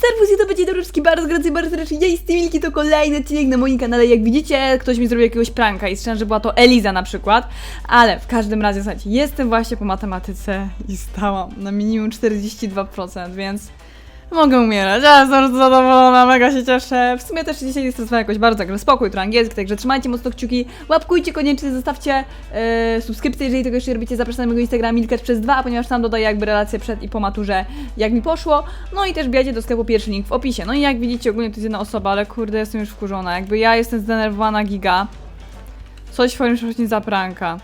Serwus, YouTube, dzień dobry wszystkim, bardzo gorąco i bardzo serdecznie, ja jestem Milki, to kolejny odcinek na moim kanale, jak widzicie, ktoś mi zrobił jakiegoś pranka i słyszałem, że była to Eliza na przykład, ale w każdym razie, słuchajcie, jestem właśnie po matematyce i stałam na minimum 42%, więc mogę umierać, ja jestem bardzo zadowolona, mega się cieszę, w sumie też dzisiaj nie stresowałem jakoś bardzo, także spokój, to angielski, także trzymajcie mocno kciuki, łapkujcie koniecznie, zostawcie e, subskrypcję, jeżeli tego jeszcze nie robicie, zapraszam na mojego Instagrama Milket przez dwa, ponieważ tam dodaję jakby relacje przed i po maturze, jak mi poszło, no i też bijajcie do sklepu pierwszy link w opisie. No i jak widzicie, ogólnie to jest jedna osoba, ale kurde, jestem już wkurzona. Jakby ja jestem zdenerwowana giga. Coś w twoim przypadku za pranka.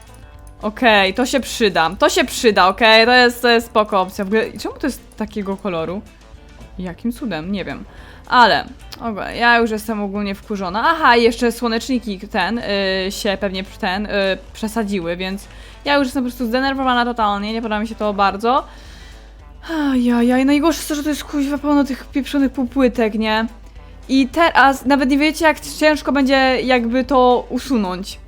Okej, to się przyda. To się przyda, okej? To, jest, to jest spoko opcja. W ogóle, czemu to jest takiego koloru? Jakim cudem? Nie wiem. Ale, ogólnie, ja już jestem ogólnie wkurzona. Aha, i jeszcze słoneczniki ten y, się pewnie ten y, przesadziły, więc ja już jestem po prostu zdenerwowana totalnie, nie podoba mi się to bardzo. Ajajaj, najgorsze to, że to jest kuźwa pełno tych pieprzonych półpłytek, nie? I teraz nawet nie wiecie, jak ciężko będzie jakby to usunąć.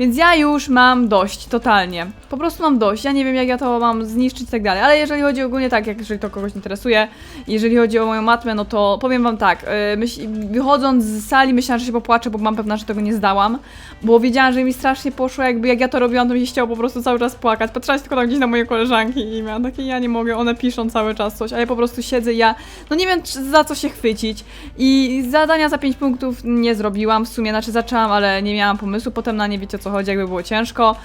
Więc ja już mam dość, totalnie. Po prostu mam dość. Ja nie wiem, jak ja to mam zniszczyć i tak dalej. Ale jeżeli chodzi ogólnie tak, jak jeżeli to kogoś interesuje, jeżeli chodzi o moją matmę, no to powiem wam tak. Myśl, wychodząc z sali myślałam, że się popłaczę, bo mam pewna, że tego nie zdałam. Bo wiedziałam, że mi strasznie poszło, jakby jak ja to robiłam, to mi się chciało po prostu cały czas płakać. Patrzyłaś tylko tam gdzieś na moje koleżanki i miałam takie, ja nie mogę, one piszą cały czas coś, a ja po prostu siedzę ja, no nie wiem za co się chwycić. I zadania za 5 punktów nie zrobiłam, w sumie, znaczy zaczęłam, ale nie miałam pomysłu, potem na nie wiecie o chodzi, jakby było ciężko.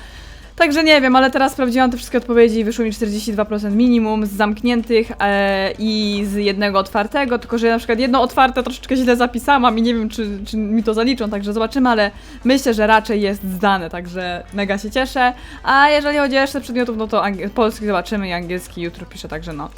Także nie wiem, ale teraz sprawdziłam te wszystkie odpowiedzi i wyszło mi 42% minimum z zamkniętych e, i z jednego otwartego, tylko że na przykład jedno otwarte troszeczkę źle zapisałam i nie wiem, czy, czy mi to zaliczą, także zobaczymy, ale myślę, że raczej jest zdane, także mega się cieszę. A jeżeli chodzi o resztę przedmiotów, no to polski zobaczymy i angielski jutro piszę, także no.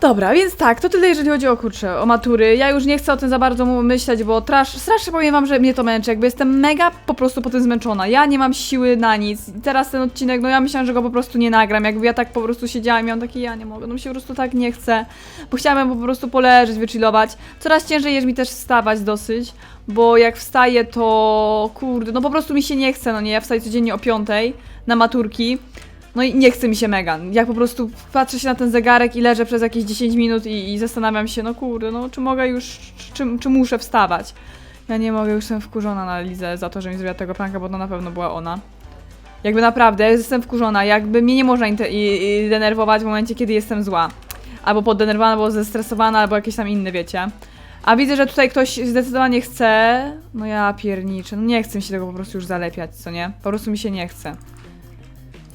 Dobra, więc tak, to tyle jeżeli chodzi o kurczę, o matury. Ja już nie chcę o tym za bardzo myśleć, bo trasz, strasznie powiem wam, że mnie to męczy. Jakby jestem mega po prostu po tym zmęczona. Ja nie mam siły na nic. Teraz ten odcinek, no ja myślałam, że go po prostu nie nagram. Jakby ja tak po prostu siedziałam i miałam takie, ja nie mogę, no mi się po prostu tak nie chce. Bo chciałabym po prostu poleżeć, wychillować. Coraz ciężej jest mi też wstawać dosyć, bo jak wstaję to, kurde, no po prostu mi się nie chce, no nie, ja wstaję codziennie o piątej na maturki. No i nie chce mi się mega. Jak po prostu patrzę się na ten zegarek i leżę przez jakieś 10 minut i, i zastanawiam się, no kurde, no czy mogę już, czy, czy muszę wstawać? Ja nie mogę, już jestem wkurzona na Lizę za to, że mi zrobiła tego pranka, bo to na pewno była ona. Jakby naprawdę, ja jestem wkurzona, jakby mnie nie można denerwować w momencie, kiedy jestem zła. Albo poddenerwowana, albo zestresowana, albo jakieś tam inne, wiecie. A widzę, że tutaj ktoś zdecydowanie chce. No ja pierniczę, no nie chcę mi się tego po prostu już zalepiać, co nie? Po prostu mi się nie chce.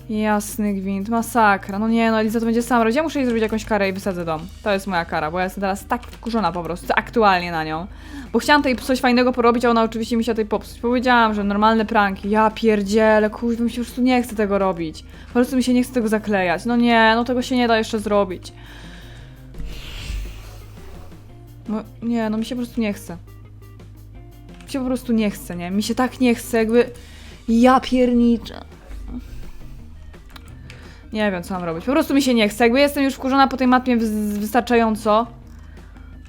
Jasny gwint, masakra. No nie, no Eliza to będzie sam robić. Ja muszę jej zrobić jakąś karę i wysadzę dom. To jest moja kara, bo ja jestem teraz tak wkurzona po prostu, aktualnie na nią. Bo chciałam tutaj coś fajnego porobić, a ona oczywiście mi się tutaj popsuć. Powiedziałam, że normalne pranki. Ja pierdzielę, kuźwa, mi się po prostu nie chce tego robić. Po prostu mi się nie chce tego zaklejać. No nie, no tego się nie da jeszcze zrobić. No nie, no mi się po prostu nie chce. Mi się po prostu nie chce, nie? Mi się tak nie chce, jakby... Ja pierniczę. Nie wiem, co mam robić. Po prostu mi się nie chce. Jakby jestem już wkurzona po tej matmie wys- wystarczająco,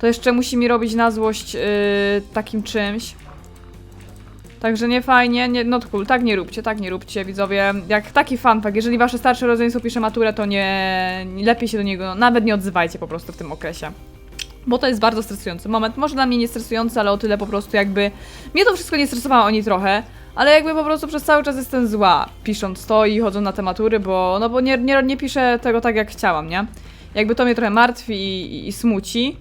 to jeszcze musi mi robić na złość yy, takim czymś. Także nie fajnie, nie, not cool. Tak nie róbcie, tak nie róbcie, widzowie. Jak taki fanpak, jeżeli wasze starsze rodzeństwo pisze maturę, to nie, nie lepiej się do niego, nawet nie odzywajcie po prostu w tym okresie. Bo to jest bardzo stresujący moment. Może dla mnie nie stresujący, ale o tyle po prostu jakby. Mnie to wszystko nie stresowało oni trochę. Ale jakby po prostu przez cały czas jestem zła, pisząc to i chodząc na te matury, bo no bo nie, nie, nie piszę tego tak jak chciałam, nie? Jakby to mnie trochę martwi i, i, i smuci.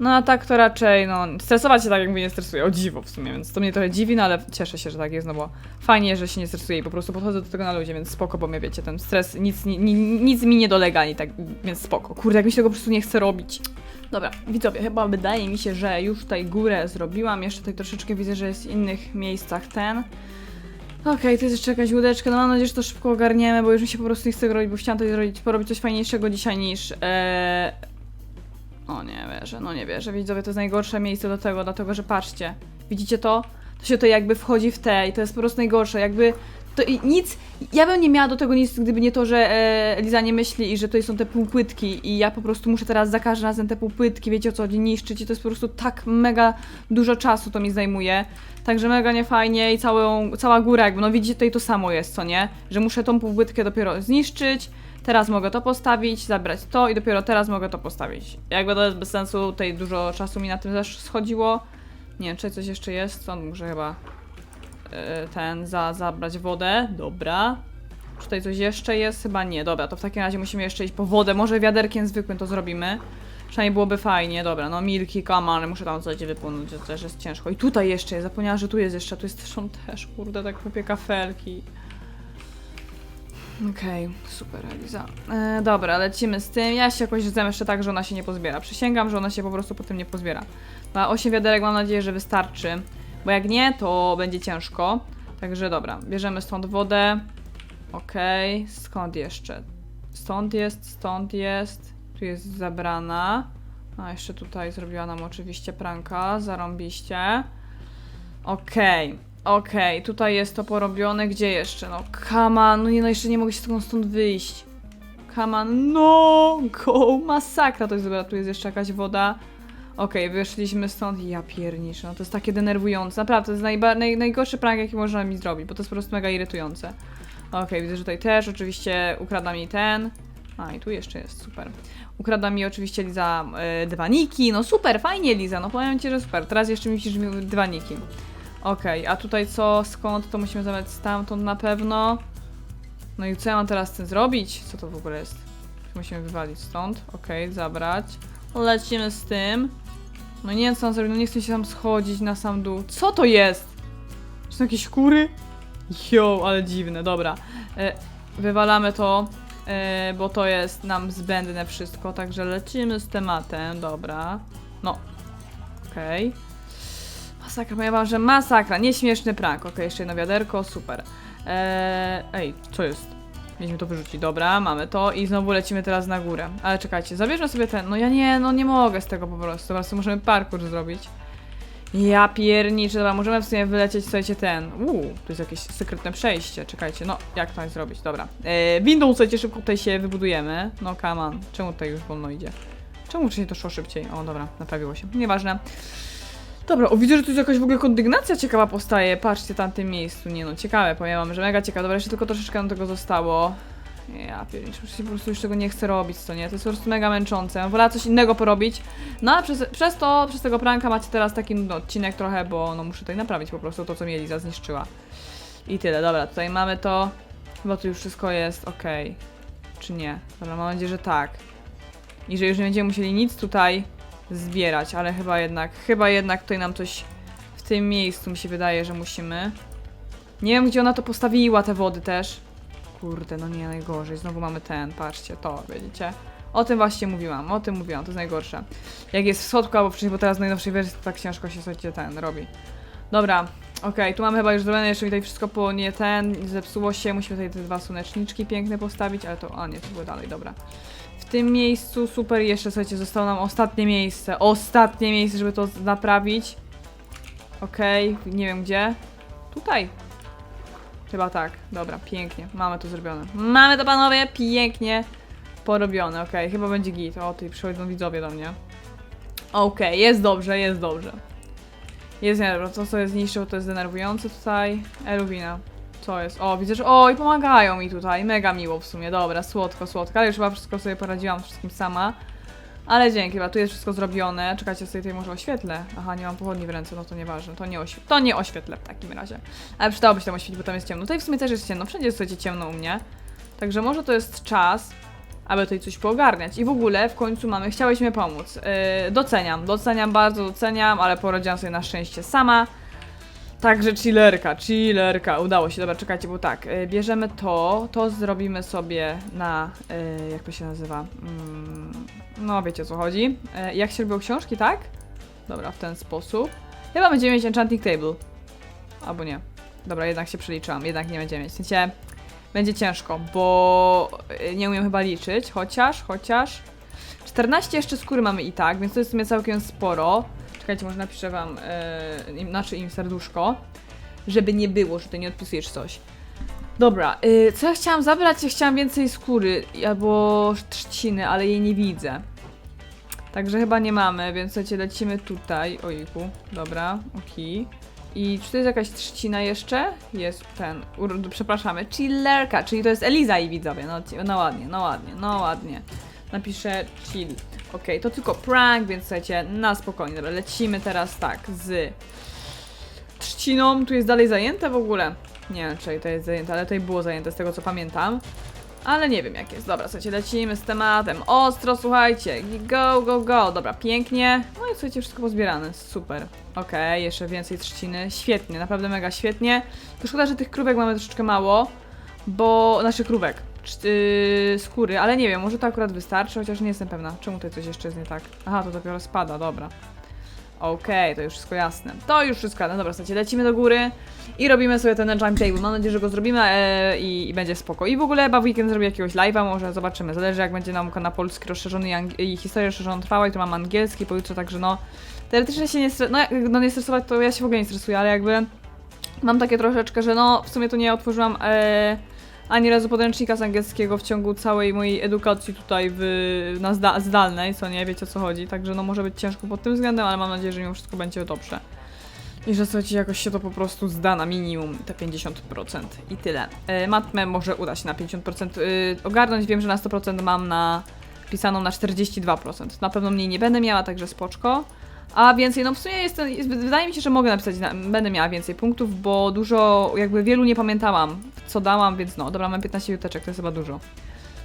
No a tak to raczej, no, stresować się tak jakby nie stresuje, o dziwo w sumie, więc to mnie trochę dziwi, no ale cieszę się, że tak jest, no bo fajnie, że się nie stresuję i po prostu podchodzę do tego na ludzie, więc spoko, bo mnie wiecie, ten stres, nic, ni, ni, nic mi nie dolega i tak, więc spoko. Kurde, jak mi się tego po prostu nie chce robić. Dobra, widzowie, chyba wydaje mi się, że już tutaj górę zrobiłam. Jeszcze tutaj troszeczkę widzę, że jest w innych miejscach ten. Okej, to jest jeszcze jakaś łódeczka. No mam nadzieję, że to szybko ogarniemy, bo już mi się po prostu nie chce robić, bo chciałam tutaj zrobić, porobić coś fajniejszego dzisiaj niż... E... O nie wierzę, no nie wierzę. Widzowie, to jest najgorsze miejsce do tego, dlatego że patrzcie. Widzicie to? To się to jakby wchodzi w te i to jest po prostu najgorsze. Jakby to i nic, ja bym nie miała do tego nic, gdyby nie to, że e, Liza nie myśli i że to są te półpłytki i ja po prostu muszę teraz za każdym razem te półpłytki, wiecie o co chodzi, niszczyć i to jest po prostu tak mega dużo czasu to mi zajmuje. Także mega niefajnie i całą, cała góra jakby, no widzicie tutaj to samo jest, co nie? Że muszę tą półpłytkę dopiero zniszczyć, Teraz mogę to postawić, zabrać to i dopiero teraz mogę to postawić. Jakby to jest bez sensu, tutaj dużo czasu mi na tym też schodziło. Nie wiem, czy coś jeszcze jest, stąd muszę chyba ten, za, zabrać wodę. Dobra. Czy tutaj coś jeszcze jest? Chyba nie. Dobra, to w takim razie musimy jeszcze iść po wodę. Może wiaderkiem zwykłym to zrobimy. Przynajmniej byłoby fajnie. Dobra, no milki, kamany, muszę tam coś wypłynąć, to też jest ciężko. I tutaj jeszcze jest, zapomniałam, że tu jest jeszcze, tu jest zresztą też, kurde, tak kupię kafelki. Okej, super, Eliza. E, dobra, lecimy z tym. Ja się jakoś jeszcze tak, że ona się nie pozbiera. Przysięgam, że ona się po prostu po tym nie pozbiera. Ma 8 wiaderek, mam nadzieję, że wystarczy. Bo jak nie, to będzie ciężko. Także dobra, bierzemy stąd wodę. Okej, skąd jeszcze? Stąd jest, stąd jest. Tu jest zabrana. A jeszcze tutaj zrobiła nam oczywiście pranka, zarąbiście. Okej, okej, tutaj jest to porobione. Gdzie jeszcze? No, on, no nie, no jeszcze nie mogę się stąd, wyjść. On, no, go, masakra to jest, dobra, tu jest jeszcze jakaś woda. Okej, wyszliśmy stąd. Ja pierniczę, no to jest takie denerwujące. Naprawdę, to jest najba- naj, najgorszy prank, jaki można mi zrobić, bo to jest po prostu mega irytujące. Okej, widzę, że tutaj też oczywiście ukrada mi ten. A, i tu jeszcze jest, super. Ukrada mi oczywiście Liza y. No super, fajnie Liza, no powiem ci, że super. Teraz jeszcze mi dywaniki. Okej, a tutaj co, skąd, to musimy zabrać stamtąd na pewno. No i co ja mam teraz z tym zrobić? Co to w ogóle jest? Musimy wywalić stąd. Okej, zabrać. Lecimy z tym. No nie wiem co mam zrobić, no nie chcę się tam schodzić na sam dół. Co to jest? Czy są jakieś kury? Jo, ale dziwne, dobra. E, wywalamy to, e, bo to jest nam zbędne wszystko, także lecimy z tematem, dobra. No, okej. Masakra, powiem wam, że masakra, nieśmieszny prank. Okej, jeszcze jedno wiaderko, super. E, ej, co jest? Mieliśmy to wyrzucić, dobra, mamy to i znowu lecimy teraz na górę. Ale czekajcie, zabierzmy sobie ten, no ja nie, no nie mogę z tego po prostu, po prostu możemy parkour zrobić. Ja pierniczę, dobra, możemy w sumie wylecieć, słuchajcie, ten. Uuu, tu jest jakieś sekretne przejście, czekajcie, no, jak to zrobić, dobra. E, windą, słuchajcie, szybko tutaj się wybudujemy. No, come on, czemu tutaj już wolno idzie? Czemu wcześniej to szło szybciej? O, dobra, naprawiło się, nieważne. Dobra, o widzę, że tu jest jakaś w ogóle kondygnacja ciekawa powstaje, patrzcie, tamtym miejscu, nie no, ciekawe, powiem wam, że mega ciekawe, dobra, jeszcze tylko troszeczkę nam tego zostało. Ja pierniczę, się po prostu już tego nie chcę robić, co nie? To jest po prostu mega męczące. Ja coś innego porobić. No ale przez, przez to, przez tego pranka macie teraz taki nudny odcinek trochę, bo no muszę tutaj naprawić po prostu to, co mi Eliza zniszczyła. I tyle, dobra, tutaj mamy to. Chyba tu już wszystko jest ok. Czy nie? Dobra, mam nadzieję, że tak. I że już nie będziemy musieli nic tutaj zbierać, ale chyba jednak, chyba jednak tutaj nam coś w tym miejscu mi się wydaje, że musimy. Nie wiem, gdzie ona to postawiła, te wody też. Kurde, no nie, najgorzej. Znowu mamy ten, patrzcie, to, widzicie? O tym właśnie mówiłam, o tym mówiłam, to jest najgorsze. Jak jest w słodku albo wcześniej, bo teraz w najnowszej wersji to tak ciężko się, słuchajcie, ten robi. Dobra, okej, tu mamy chyba już zrobione, jeszcze tutaj wszystko po nie ten, zepsuło się, musimy tutaj te dwa słoneczniczki piękne postawić, ale to, a nie, to było dalej, dobra. W tym miejscu, super, jeszcze, słuchajcie, zostało nam ostatnie miejsce, ostatnie miejsce, żeby to naprawić. Okej, nie wiem gdzie. Tutaj. Chyba tak. Dobra, pięknie. Mamy to zrobione. Mamy to, panowie, pięknie porobione. Okej, chyba będzie git. O, tutaj przychodzą widzowie do mnie. Okej, jest dobrze, jest dobrze. Jest niedobrze. To, co jest niższe, to jest denerwujące tutaj. Eluwina. Co jest? O, widzę, że... O, i pomagają mi tutaj. Mega miło w sumie. Dobra, słodko, słodko. Ale już chyba wszystko sobie poradziłam wszystkim sama. Ale dzięki, chyba tu jest wszystko zrobione. Czekajcie, sobie tutaj może oświetlę. Aha, nie mam pochodni w ręce, no to nieważne. To nie, oświe- to nie oświetlę w takim razie. Ale przydałoby się tam oświetlić, bo tam jest ciemno. Tutaj w sumie też jest ciemno. Wszędzie jest słuchajcie ciemno u mnie. Także może to jest czas, aby tutaj coś poogarniać. I w ogóle w końcu mamy, chciałyśmy pomóc. Yy, doceniam, doceniam, bardzo doceniam, ale poradziłam sobie na szczęście sama. Także chillerka, chillerka, udało się. Dobra, czekajcie, bo tak, yy, bierzemy to, to zrobimy sobie na, yy, jak to się nazywa, mm, no wiecie o co chodzi. Yy, jak się robią książki, tak? Dobra, w ten sposób. Chyba będziemy mieć enchanting table. Albo nie. Dobra, jednak się przeliczyłam, jednak nie będziemy mieć. W sensie, będzie ciężko, bo y, nie umiem chyba liczyć, chociaż, chociaż 14 jeszcze skóry mamy i tak, więc to jest w sumie całkiem sporo. Czekajcie, może napiszę wam, yy, znaczy im serduszko, żeby nie było, że ty nie odpisujesz coś. Dobra, yy, co ja chciałam zabrać? Ja chciałam więcej skóry albo trzciny, ale jej nie widzę. Także chyba nie mamy, więc słuchajcie, lecimy tutaj. Ojku, dobra, okej. I czy to jest jakaś trzcina jeszcze? Jest ten, ur- przepraszamy, chillerka, czyli to jest Eliza i widzowie, no, no ładnie, no ładnie, no ładnie. Napiszę chill. Okej, to tylko prank, więc słuchajcie, na spokojnie. Dobra, lecimy teraz tak z trzciną. Tu jest dalej zajęte w ogóle? Nie wiem, czy to jest zajęte, ale tutaj było zajęte z tego co pamiętam. Ale nie wiem jak jest. Dobra, słuchajcie, lecimy z tematem. Ostro, słuchajcie. Go, go, go. Dobra, pięknie. No i słuchajcie, wszystko pozbierane. Super. Okej, jeszcze więcej trzciny. Świetnie, naprawdę mega świetnie. To szkoda, że tych krówek mamy troszeczkę mało, bo... Naszych krówek. Yy, skóry, ale nie wiem, może to akurat wystarczy, chociaż nie jestem pewna. Czemu tutaj coś jeszcze jest nie tak? Aha, to dopiero spada, dobra. Okej, to już wszystko jasne. To już wszystko jasne. Dobra, słuchajcie, lecimy do góry i robimy sobie ten enchant table. Mam nadzieję, że go zrobimy e, i, i będzie spoko. I w ogóle chyba w weekend zrobię jakiegoś live'a, może zobaczymy. Zależy jak będzie nauka na polski rozszerzony i, i historia rozszerzona trwała i tu mam angielski pojutrze, także no teoretycznie się nie no, no nie stresować to ja się w ogóle nie stresuję, ale jakby mam takie troszeczkę, że no w sumie to nie otworzyłam e, ani razu podręcznika z angielskiego w ciągu całej mojej edukacji tutaj w, na zda- zdalnej, co nie, wiecie o co chodzi, także no może być ciężko pod tym względem, ale mam nadzieję, że mimo wszystko będzie dobrze. I że słuchajcie, jakoś się to po prostu zda na minimum te 50% i tyle. E, matmę może uda się na 50% y, ogarnąć, wiem, że na 100% mam na pisaną na 42%. Na pewno mniej nie będę miała, także spoczko. A więcej, no w sumie jest, jest, wydaje mi się, że mogę napisać, na, będę miała więcej punktów, bo dużo, jakby wielu nie pamiętałam, co dałam, więc no, dobra, mam 15 juteczek, to jest chyba dużo.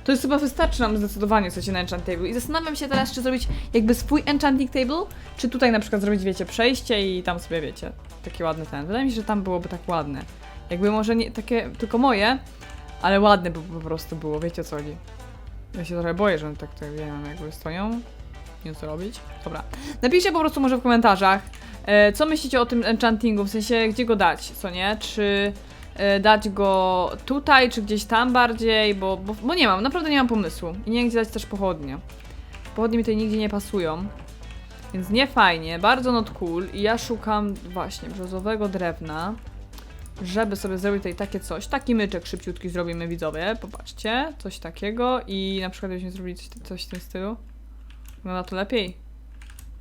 To jest chyba wystarczy nam zdecydowanie, słuchajcie, na enchant table. I zastanawiam się teraz, czy zrobić jakby swój enchanting table, czy tutaj na przykład zrobić, wiecie, przejście i tam sobie, wiecie, taki ładny ten. Wydaje mi się, że tam byłoby tak ładne. Jakby może nie takie, tylko moje, ale ładne by po prostu było, wiecie o co chodzi. Ja się trochę boję, że one tak tutaj, nie wiem, jakby stoją. Nie wiem co robić. Dobra. Napiszcie po prostu może w komentarzach, e, co myślicie o tym enchantingu, w sensie gdzie go dać, co nie? Czy e, dać go tutaj, czy gdzieś tam bardziej, bo, bo, bo nie mam, naprawdę nie mam pomysłu. I nie wiem gdzie dać też pochodnie. Pochodnie mi tutaj nigdzie nie pasują. Więc nie fajnie, bardzo not cool i ja szukam właśnie brzozowego drewna, żeby sobie zrobić tutaj takie coś. Taki myczek szybciutki zrobimy widzowie, popatrzcie, coś takiego i na przykład byśmy zrobili coś, coś w tym stylu. Wygląda to lepiej?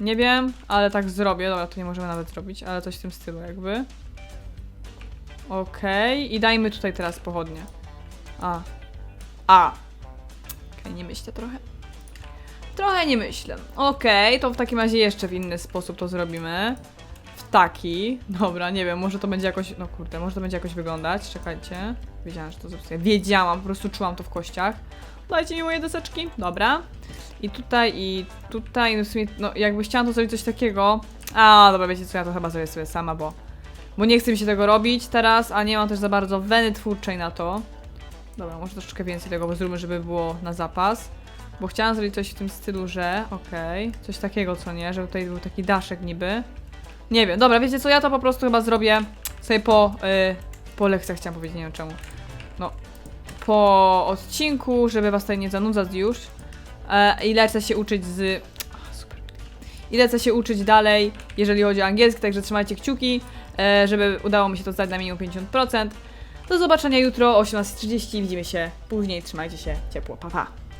Nie wiem, ale tak zrobię. Dobra, to nie możemy nawet zrobić, ale coś w tym stylu jakby. Okej, i dajmy tutaj teraz pochodnie. A. A. Okej, nie myślę trochę. Trochę nie myślę. Okej, to w takim razie jeszcze w inny sposób to zrobimy. Taki. Dobra, nie wiem, może to będzie jakoś. No kurde, może to będzie jakoś wyglądać. Czekajcie. Wiedziałam, że to zepsuję. Wiedziałam, po prostu czułam to w kościach. Dajcie mi moje deseczki. Dobra. I tutaj, i tutaj, no w sumie, no jakby chciałam to zrobić coś takiego. A, dobra, wiecie co, ja to chyba zrobię sobie sama, bo. Bo nie chce mi się tego robić teraz, a nie mam też za bardzo weny twórczej na to. Dobra, może troszeczkę więcej tego zróbmy, żeby było na zapas. Bo chciałam zrobić coś w tym stylu, że okej, coś takiego, co nie, żeby tutaj był taki daszek niby. Nie wiem, dobra, wiecie co, ja to po prostu chyba zrobię sobie po, yy, po lekcjach, chciałam powiedzieć, nie wiem czemu. No, po odcinku, żeby was tutaj nie zanudzać już. E, I lecę się uczyć z... Super. I lecę się uczyć dalej, jeżeli chodzi o angielski, także trzymajcie kciuki, e, żeby udało mi się to zdać na minimum 50%. Do zobaczenia jutro o 18.30, widzimy się później, trzymajcie się ciepło, pa pa!